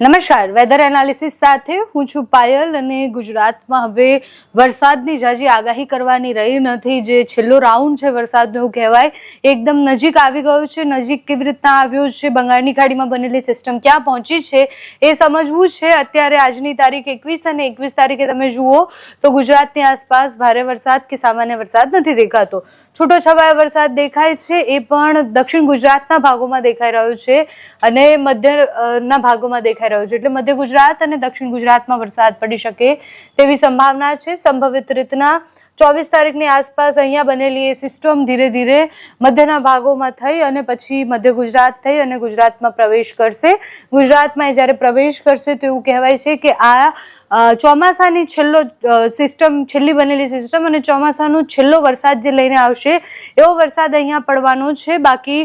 નમસ્કાર. Weather analysis સાથે હું છું પાયલ અને ગુજરાતમાં હવે વરસાદની જાજી આગાહી કરવાની રહી નથી. જે છેલ્લો રાઉન્ડ છે વરસાદનો કહેવાય. એકદમ નજીક આવી ગયો છે. નજીક કેવી રીતના આવ્યો છે? બંગાળની ખાડીમાં બનેલી સિસ્ટમ ક્યાં પહોંચી છે? એ સમજવું છે. અત્યારે આજની તારીખ એકવીસ અને એકવીસ તારીખે તમે જુઓ તો ગુજરાતની આસપાસ ભારે વરસાદ કે સામાન્ય વરસાદ નથી દેખાતો. છૂટો છવાયો વરસાદ દેખાય છે. એ પણ દક્ષિણ ગુજરાતના ભાગોમાં દેખાઈ રહ્યો છે અને મધ્યના ભાગોમાં ભાગોમાં દેખાઈ રહ્યો છે. એટલે મધ્ય ગુજરાત અને દક્ષિણ ગુજરાતમાં વરસાદ પડી શકે તેવી સંભાવના છે. સંભવિત રીતના ચોવીસ તારીખની આસપાસ અહીંયા બનેલી એ સિસ્ટમ ધીરે ધીરે મધ્યના ભાગોમાં થઈ અને પછી મધ્ય ગુજરાત થઈ અને ગુજરાતમાં પ્રવેશ કરશે. ગુજરાતમાં એ જ્યારે પ્રવેશ કરશે તો એવું કહેવાય છે કે આ ચોમાસાની છેલ્લો સિસ્ટમ છેલ્લી બનેલી સિસ્ટમ અને ચોમાસાનો છેલ્લો વરસાદ જે લઈને આવશે એવો વરસાદ અહીંયા પડવાનો છે. બાકી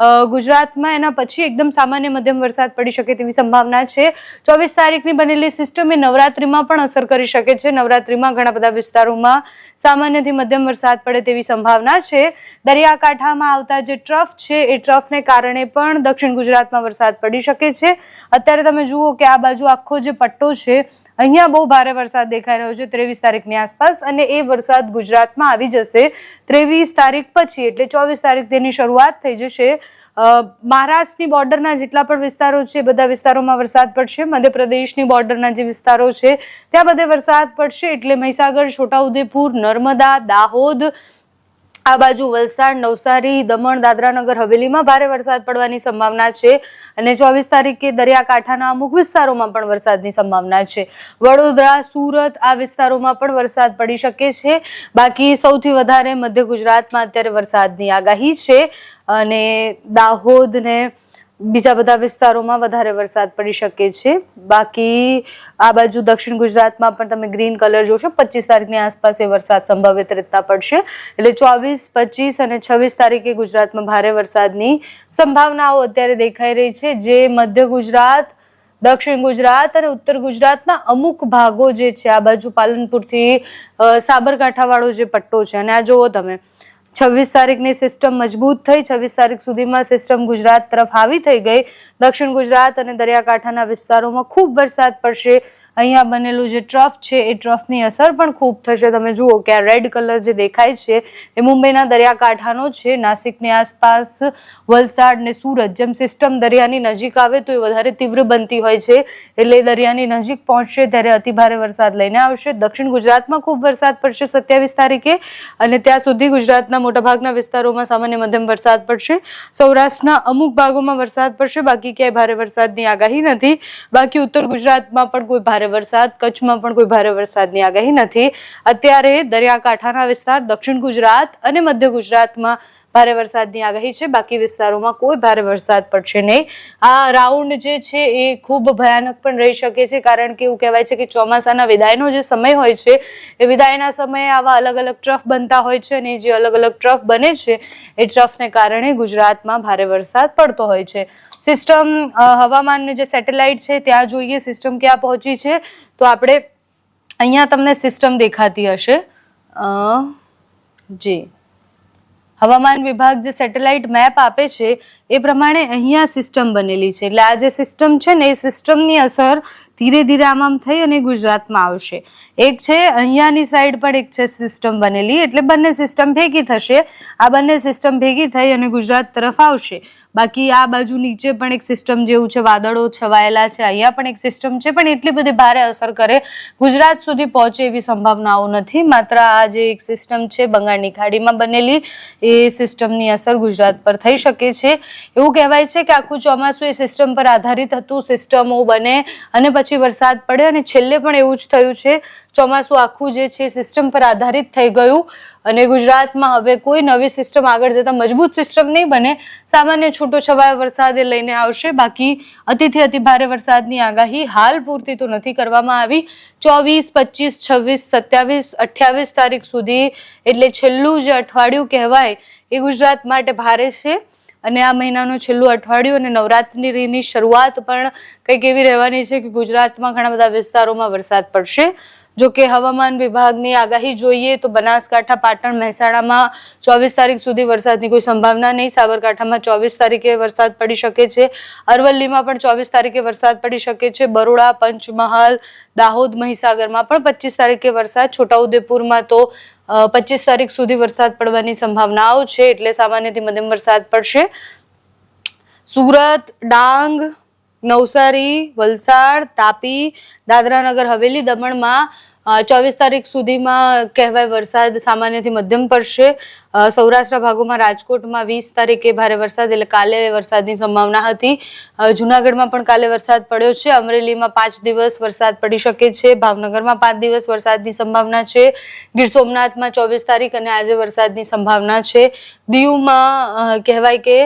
ગુજરાતમાં એના પછી એકદમ સામાન્ય મધ્યમ વરસાદ પડી શકે તેવી સંભાવના છે. ચોવીસ તારીખની બનેલી સિસ્ટમ એ નવરાત્રિમાં પણ અસર કરી શકે છે. નવરાત્રિમાં ઘણા બધા વિસ્તારોમાં સામાન્યથી મધ્યમ વરસાદ પડે તેવી સંભાવના છે. દરિયાકાંઠામાં આવતા જે ટ્રફ છે, એ ટ્રફને કારણે પણ દક્ષિણ ગુજરાતમાં વરસાદ પડી શકે છે. અત્યારે તમે જુઓ કે આ બાજુ આખો જે પટ્ટો છે, અહીંયા બહુ ભારે વરસાદ દેખાઈ રહ્યો છે ત્રેવીસ તારીખની આસપાસ અને એ વરસાદ ગુજરાતમાં આવી જશે ત્રેવીસ તારીખ પછી, એટલે ચોવીસ તારીખ તેની શરૂઆત થઈ જશે. મહારાષ્ટ્રની બોર્ડરના જેટલા પણ વિસ્તારો છે બધા વિસ્તારોમાં વરસાદ પડશે. મધ્યપ્રદેશની બોર્ડરના જે વિસ્તારો છે, ત્યાં બધે વરસાદ પડશે. એટલે મહીસાગર, છોટાઉદેપુર, નર્મદા, દાહોદ, આ બાજુ વલસાડ, નવસારી, દમણ, દાદરાનગર, હવેલીમાં ભારે વરસાદ પડવાની સંભાવના છે. અને ચોવીસ તારીખે દરિયાકાંઠાના અમુક વિસ્તારોમાં પણ વરસાદની સંભાવના છે. વડોદરા, સુરત આ વિસ્તારોમાં પણ વરસાદ પડી શકે છે. બાકી સૌથી વધારે મધ્ય ગુજરાતમાં અત્યારે વરસાદની આગાહી છે. અને દાહોદ ને બીજા બધા વિસ્તારોમાં વધારે વરસાદ પડી શકે છે. બાકી આ બાજુ દક્ષિણ ગુજરાતમાં પણ તમે ગ્રીન કલર જોશો, પચીસ તારીખની આસપાસ એ વરસાદ સંભવિત રીતના પડશે. એટલે ચોવીસ, પચીસ અને છવ્વીસ તારીખે ગુજરાતમાં ભારે વરસાદની સંભાવનાઓ અત્યારે દેખાઈ રહી છે. જે મધ્ય ગુજરાત, દક્ષિણ ગુજરાત અને ઉત્તર ગુજરાતના અમુક ભાગો જે છે, આ બાજુ પાલનપુરથી સાબરકાંઠાવાળો જે પટ્ટો છે, અને આ જુઓ તમે છવ્વીસ તારીખની સિસ્ટમ મજબૂત થઈ, છવ્વીસ તારીખ સુધીમાં સિસ્ટમ ગુજરાત તરફ આવી થઈ ગઈ. દક્ષિણ ગુજરાત અને દરિયાકાંઠાના વિસ્તારોમાં ખૂબ વરસાદ પડશે. અહીંયા બનેલું જે ટ્રફ છે, એ ટ્રફની અસર પણ ખૂબ થશે. તમે જુઓ કે આ રેડ કલર જે દેખાય છે, એ મુંબઈના દરિયાકાંઠાનો છે. નાસિકની આસપાસ વલસાડ ને સુરત જેમ સિસ્ટમ દરિયાની નજીક આવે તો એ વધારે તીવ્ર બનતી હોય છે. એટલે દરિયાની નજીક પહોંચશે ત્યારે અતિભારે વરસાદ લઈને આવશે. દક્ષિણ ગુજરાતમાં ખૂબ વરસાદ પડશે સત્યાવીસ તારીખે અને ત્યાં સુધી ગુજરાતના મોટાભાગના વિસ્તારોમાં સામાન્ય મધ્યમ વરસાદ પડશે. સૌરાષ્ટ્રના અમુક ભાગોમાં વરસાદ પડશે. બાકી ક્યાંય ભારે વરસાદની આગાહી નથી. બાકી ઉત્તર ગુજરાતમાં પણ કોઈ ભારે વરસાદ, કચ્છમાં પણ કોઈ ભારે વરસાદની આગાહી નથી. અત્યારે દરિયાકાંઠાના વિસ્તાર, દક્ષિણ ગુજરાત અને મધ્ય ગુજરાતમાં ભારે વરસાદની આગાહી છે. બાકી વિસ્તારોમાં કોઈ ભારે વરસાદ પડશે નહીં. આ રાઉન્ડ જે છે એ ખૂબ ભયાનક પણ રહી શકે છે. કારણ કે એવું કહેવાય છે કે ચોમાસાના વિદાયનો જે સમય હોય છે, એ વિદાયના સમયે આવા અલગ અલગ ટ્રફ બનતા હોય છે અને જે અલગ અલગ ટ્રફ બને છે, એ ટ્રફને કારણે ગુજરાતમાં ભારે વરસાદ પડતો હોય છે. સિસ્ટમ હવામાનનું જે સેટેલાઇટ છે, ત્યાં જોઈએ સિસ્ટમ ક્યાં પહોંચી છે. તો આપણે અહીંયા તમને સિસ્ટમ દેખાતી હશે. જી. હવામાન વિભાગ જે સેટેલાઇટ મેપ આપે છે, એ પ્રમાણે અહીંયા સિસ્ટમ બનેલી છે. એટલે આ જે સિસ્ટમ છે ને, એ સિસ્ટમની અસર ધીરે ધીરે આમ આમ થઈ અને ગુજરાતમાં આવશે. એક છે, અહીંયાની સાઈડ પણ એક છે સિસ્ટમ બનેલી, એટલે બંને સિસ્ટમ ભેગી થશે. આ બંને સિસ્ટમ ભેગી થઈ અને ગુજરાત તરફ આવશે. બાકી આ બાજુ નીચે પણ એક સિસ્ટમ જેવું છે, વાદળો છવાયેલા છે, અહીંયા પણ એક સિસ્ટમ છે, પણ એટલી બધી ભારે અસર કરે. ગુજરાત સુધી પહોંચે એવી સંભાવનાઓ નથી. માત્ર આ જે એક સિસ્ટમ છે, બંગાળની ખાડીમાં બનેલી, એ સિસ્ટમની અસર ગુજરાત પર થઈ શકે છે. એવું કહેવાય છે કે આખું ચોમાસું એ સિસ્ટમ પર આધારિત હતું સિસ્ટમો બને અને પછી વરસાદ પડે અને છેલ્લે પણ એવું જ થયું છે. ચોમાસું આખું જે છે સિસ્ટમ પર આધારિત થઈ ગયું અને ગુજરાતમાં હવે કોઈ નવી સિસ્ટમ આગળ જતા મજબૂત સિસ્ટમ નહીં બને. સામાન્ય છૂટો છવાયો વરસાદ એ લઈને આવશે. બાકી અતિથી અતિ ભારે વરસાદની આગાહી હાલ પૂરતી તો નથી કરવામાં આવી. ચોવીસ, પચીસ, છવ્વીસ, સત્યાવીસ, અઠ્યાવીસ તારીખ સુધી એટલે છેલ્લું જે અઠવાડિયું કહેવાય એ ગુજરાત માટે ભારે છે. અને આ મહિનાનું છેલ્લું અઠવાડિયું અને નવરાત્રિની શરૂઆત પણ કંઈક એવી રહેવાની છે કે ગુજરાતમાં ઘણા બધા વિસ્તારોમાં વરસાદ પડશે. જો કે હવામાન વિભાગની આગાહી જોઈએ તો બનાસકાંઠા, પાટણ, મહેસાણામાં ચોવીસ તારીખ સુધી વરસાદની કોઈ સંભાવના નહીં. સાબરકાંઠામાં ચોવીસ તારીખે વરસાદ પડી શકે છે. અરવલ્લીમાં પણ ચોવીસ તારીખે વરસાદ પડી શકે છે. બરોડા, પંચમહાલ, દાહોદ, મહીસાગરમાં પણ પચીસ તારીખે વરસાદ. છોટાઉદેપુરમાં તો પચીસ તારીખ સુધી વરસાદ પડવાની સંભાવનાઓ છે એટલે સામાન્યથી મધ્યમ વરસાદ પડશે. સુરત, ડાંગ, નવસારી, વલસાડ, તાપી, દાદરાનગર, હવેલી, દમણમાં ચોવીસ તારીખ સુધીમાં કહેવાય વરસાદ સામાન્યથી મધ્યમ પડશે. સૌરાષ્ટ્ર ભાગોમાં રાજકોટમાં વીસ તારીખે ભારે વરસાદ એટલે કાલે વરસાદની સંભાવના હતી. જુનાગઢમાં પણ કાલે વરસાદ પડ્યો છે. અમરેલીમાં પાંચ દિવસ વરસાદ પડી શકે છે. ભાવનગરમાં પાંચ દિવસ વરસાદની સંભાવના છે. ગીર સોમનાથમાં ચોવીસ તારીખ અને આજે વરસાદની સંભાવના છે. દીવમાં કહેવાય કે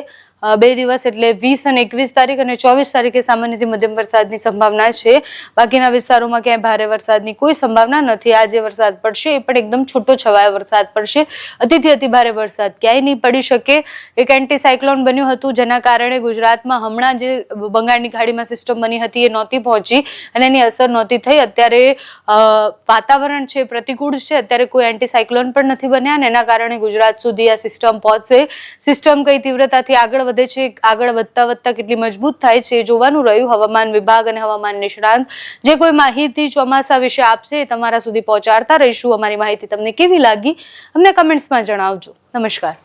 બે દિવસ એટલે વીસ અને એકવીસ તારીખ અને ચોવીસ તારીખે સામાન્યથી મધ્યમ વરસાદની સંભાવના છે. બાકીના વિસ્તારોમાં ક્યાંય ભારે વરસાદની કોઈ સંભાવના નથી. આજે વરસાદ પડશે, એ પણ એકદમ છૂટો છવાયો વરસાદ પડશે. અતિથી અતિ ભારે વરસાદ ક્યાંય નહીં પડી શકે. એક એન્ટીસાયક્લોન બન્યું હતું, જેના કારણે ગુજરાતમાં હમણાં જે બંગાળની ખાડીમાં સિસ્ટમ બની હતી એ નહોતી પહોંચી અને એની અસર નહોતી થઈ. અત્યારે વાતાવરણ છે, પ્રતિકૂળ છે. અત્યારે કોઈ એન્ટીસાયક્લોન પણ નથી બન્યા અને એના કારણે ગુજરાત સુધી આ સિસ્ટમ પહોંચશે. સિસ્ટમ કઈ તીવ્રતાથી આગળ વધે છે, આગળ વધતા વધતા કેટલી મજબૂત થાય છે જોવાનું રહ્યું હવામાન વિભાગ અને હવામાન નિષ્ણાંત. જે કોઈ માહિતી ચોમાસા વિશે આપશે તમારા સુધી પહોંચાડતા રહીશું. અમારી માહિતી તમને કેવી લાગી અમને કમેન્ટ્સમાં જણાવજો. નમસ્કાર.